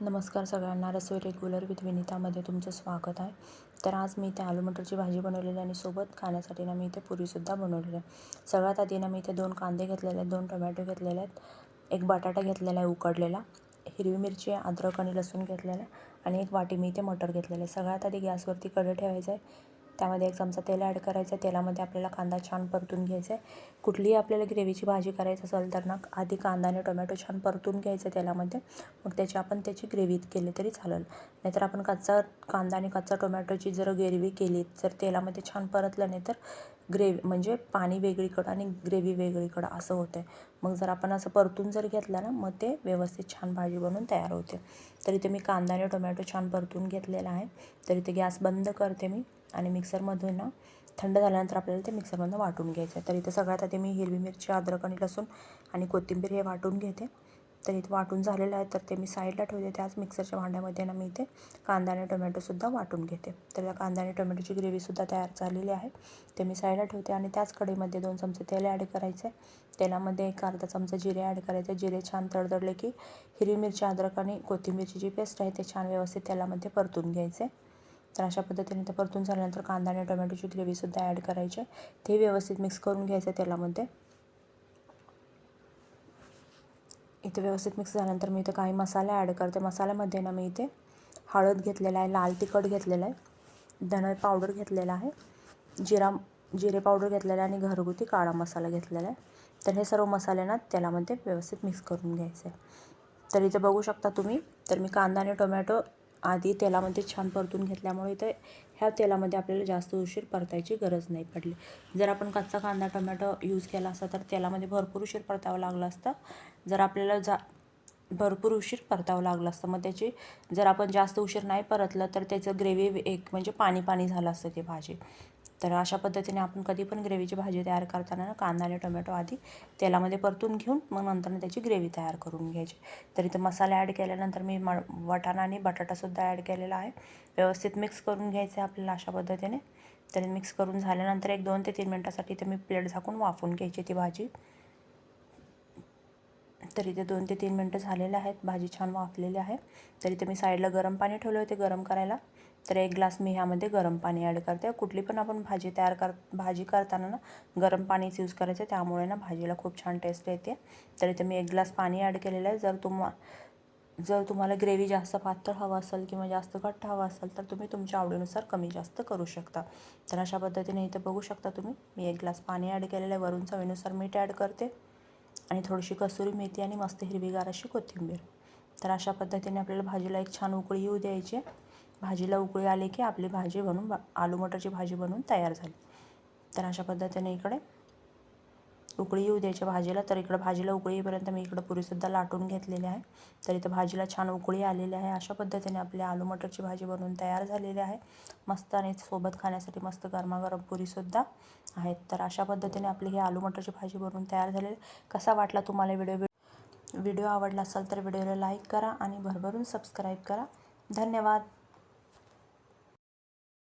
नमस्कार सगळ्यांना. रसोई regular with विनितामध्ये तुमचं स्वागत आहे. तर आज मी इथे आलू मटरची भाजी बनवलेली आणि सोबत खाण्यासाठी ना मी इथे पुरीसुद्धा बनवलेली आहे. सगळ्यात आधी ना मी इथे दोन कांदे घेतलेले आहेत दोन टोमॅटो घेतलेले आहेत एक बटाटा घेतलेला आहे उकडलेला हिरवी मिरची अद्रक आणि लसूण घेतलेला आहे आणि एक वाटी मी इथे मटर घेतलेलं आहे. सगळ्यात आधी गॅसवरती कढई ठेवायचं आहे. त्यामध्ये एक चमचा तेल ॲड करायचं आहे. तेलामध्ये आपल्याला कांदा छान परतून घ्यायचा आहे. कुठलीही आपल्याला ग्रेव्हीची भाजी करायची असेल तर ना आधी कांदा आणि टोमॅटो छान परतून घ्यायचं तेलामध्ये. मग त्याची आपण त्याची ग्रेव्ही केली तरी चालेल. नाहीतर आपण कच्चा कांदा आणि कच्चा टोमॅटोची जर ग्रेव्ही केली जर तेलामध्ये छान परतलं नाही तर ग्रेव्ही म्हणजे पाणी वेगळीकडं आणि ग्रेव्ही वेगळीकडं असं होतं आहे मग जर आपण असं परतून जर घेतलं ना मग ते व्यवस्थित छान भाजी बनून तयार होते. तर इथे मी कांदा आणि टोमॅटो छान परतून घेतलेला आहे. तर इथे गॅस बंद करते मी आणि मिक्सरमधून ना थंड झाल्यानंतर आपल्याला ते मिक्सरमधून वाटून घ्यायचं आहे तर इथे सगळ्यात आधी मी हिरवी मिरची अद्रक आणि लसूण आणि कोथिंबीर हे वाटून घेते. तर इथे वाटून झालेलं आहे. तर ते मी साईडला ठेवते. त्याच मिक्सरच्या भांड्यामध्ये ना मी इथे कांदा आणि टोमॅटोसुद्धा वाटून घेते. तर त्या कांदा आणि टोमॅटोची ग्रेव्हीसुद्धा तयार झालेली आहे. ते मी साईडला ठेवते आणि त्याच कढईमध्ये दोन चमचे तेल ॲड करायचे. तेलामध्ये एक अर्धा चमचा जिरे ॲड करायचे. जिरे छान तडतडले की हिरवी मिरची अद्रक आणि कोथिंबीरची जी पेस्ट आहे ते छान व्यवस्थित तेलामध्ये परतून घ्यायचे. तर अशा पद्धतीने ते परतून झाल्यानंतर कांदा आणि टोमॅटोची ग्रेव्हीसुद्धा ॲड करायची. ते व्यवस्थित मिक्स करून घ्यायचं तेलामध्ये. इथे व्यवस्थित मिक्स झाल्यानंतर मी इथे काही मसाले ॲड करते. मसाल्यामध्ये ना मी इथे हळद घेतलेला आहे लाल तिखट घेतलेलं आहे धणे पावडर घेतलेला आहे जिरा जिरे पावडर घेतलेला आहे आणि घरगुती काळा मसाला घेतलेला आहे. तर हे सर्व मसाले ना तेलामध्ये व्यवस्थित मिक्स करून घ्यायचे. तर इथे बघू शकता तुम्ही तर मी कांदा आणि टोमॅटो आधी तेलामध्ये छान परतून घेतल्यामुळे इथे ह्या तेलामध्ये आपल्याला जास्त उशीर परतायची गरज नाही पडली. जर आपण कच्चा कांदा टोमॅटो यूज केला असता तर तेलामध्ये भरपूर उशीर परतावं लागलं असतं. जर आपल्याला जा भरपूर उशीर परतावं लागलं असतं. मग त्याची जर आपण जास्त उशीर नाही परतलं तर त्याचं ग्रेव्ही एक म्हणजे पाणी पाणी झालं असतं ती भाजी. तर अशा पद्धतीने आपण कधी पण ग्रेव्हीची भाजी तयार करताना ना कांदा आणि टोमॅटो आधी तेलामध्ये परतून घेऊन मग नंतर त्याची ग्रेव्ही तयार करून घ्यायची. तर इथं मसाला ॲड केल्यानंतर मी म वटाणा आणि बटाटासुद्धा ॲड केलेला आहे. व्यवस्थित मिक्स करून घ्यायचं आहे आपल्याला अशा पद्धतीने. तरी मिक्स करून झाल्यानंतर एक दोन ते तीन मिनटासाठी ते मी प्लेट झाकून वाफून घ्यायची ती भाजी. तर इथे दोन ते तीन मिनटं झालेले आहेत. भाजी छान वाफलेली आहे. तर इथे मी साईडला गरम पाणी ठेवले होते गरम करायला. तर एक ग्लास मी ह्यामध्ये गरम पाणी ॲड करते. कुठली पण आपण भाजी तयार कर भाजी करताना ना गरम पाणीच यूज करायचं. त्यामुळे ना भाजीला खूप छान टेस्ट येते. तर इथे मी एक ग्लास पाणी ॲड केलेलं आहे. जर तुम्हा जर तुम्हाला ग्रेव्ही जास्त पातळ हवं असेल किंवा जास्त घट्ट हवं असेल तर तुम्ही तुमच्या आवडीनुसार कमी जास्त करू शकता. तर अशा पद्धतीने इथे बघू शकता तुम्ही. मी एक ग्लास पाणी ॲड केलेलं आहे. वरून चवीनुसार मीठ ॲड करते. आणि थोडीशी कसुरी मेथी आणि मस्त हिरवीगार अशी कोथिंबीर. तर अशा पद्धतीने आपल्याला भाजीला एक छान उकळी येऊ द्यायची. भाजीला उकळी आली की आपली भाजी बनून आलू मटरची भाजी बनवून तयार झाली. तर अशा पद्धतीने इकडे उकळी येऊ द्यायच्या भाजीला. तर इकडं भाजीला उकळी येईपर्यंत मी इकडं पुरीसुद्धा लाटून घेतलेली आहे. तर इथं भाजीला छान उकळी आलेली आहे. अशा पद्धतीने आपली आलू मटरची भाजी बनवून तयार झालेली आहे. मस्त आणि सोबत खाण्यासाठी मस्त गरमागरम पुरीसुद्धा आहेत. तर अशा पद्धतीने आपली ही आलू मटरची भाजी बनवून तयार झालेली कसा वाटला तुम्हाला व्हिडिओ? व्हिडिओ आवडला असेल तर व्हिडिओला लाईक करा आणि भरभरून सबस्क्राईब करा. धन्यवाद.